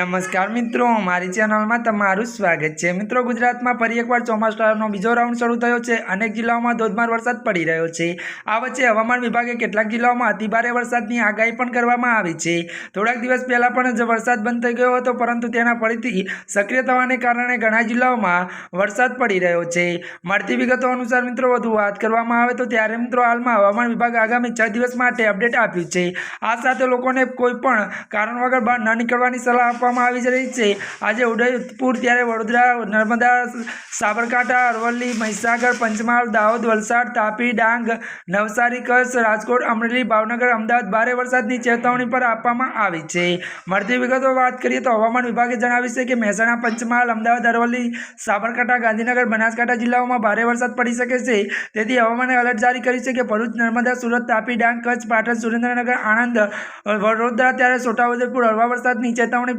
નમસ્કાર મિત્રો, મારી ચેનલમાં તમારું સ્વાગત છે. મિત્રો, ગુજરાતમાં ફરી એકવાર ચોમાસાનો બીજો રાઉન્ડ શરૂ થયો છે. અનેક જિલ્લાઓમાં ધોધમાર વરસાદ પડી રહ્યો છે. આ વચ્ચે હવામાન વિભાગે કેટલાક જિલ્લાઓમાં અતિભારે વરસાદની આગાહી પણ કરવામાં આવી છે. થોડાક દિવસ પહેલાં પણ વરસાદ બંધ થઈ ગયો હતો, પરંતુ તેના ફરીથી સક્રિય થવાને કારણે ઘણા જિલ્લાઓમાં વરસાદ પડી રહ્યો છે. મળતી વિગતો અનુસાર મિત્રો, વધુ વાત કરવામાં આવે તો ત્યારે મિત્રો, હાલમાં હવામાન વિભાગ આગામી છ દિવસ માટે અપડેટ આપ્યું છે. આ સાથે લોકોને કોઈ પણ કારણ વગર બહાર ન નીકળવાની સલાહ આપવામાં આવી રહી છે આજે ઉદયપુર ત્યારે વડોદરા, નર્મદા, સાબરકાંઠા, અરવલ્લી, મહીસાગર, પંચમહાલ, દાહોદ, વલસાડ, તાપી, ડાંગ, નવસારી, કચ્છ, રાજકોટ, અમરેલી, ભાવનગર, અમદાવાદ ભારે વરસાદની ચેતવણી પર આપવામાં આવી છે. મળતી વિગતો વાત કરીએ તો હવામાન વિભાગે જણાવ્યું છે કે મહેસાણા, પંચમહાલ, અમદાવાદ, અરવલ્લી, સાબરકાંઠા, ગાંધીનગર, બનાસકાંઠા જિલ્લાઓમાં ભારે વરસાદ પડી શકે છે. તેથી હવામાને એલર્ટ જારી કર્યું છે કે ભરૂચ, નર્મદા, સુરત, તાપી, ડાંગ, કચ્છ, પાટણ, સુરેન્દ્રનગર, આણંદ, વડોદરા, ત્યારે છોટાઉદેપુર હળવા વરસાદની ચેતવણી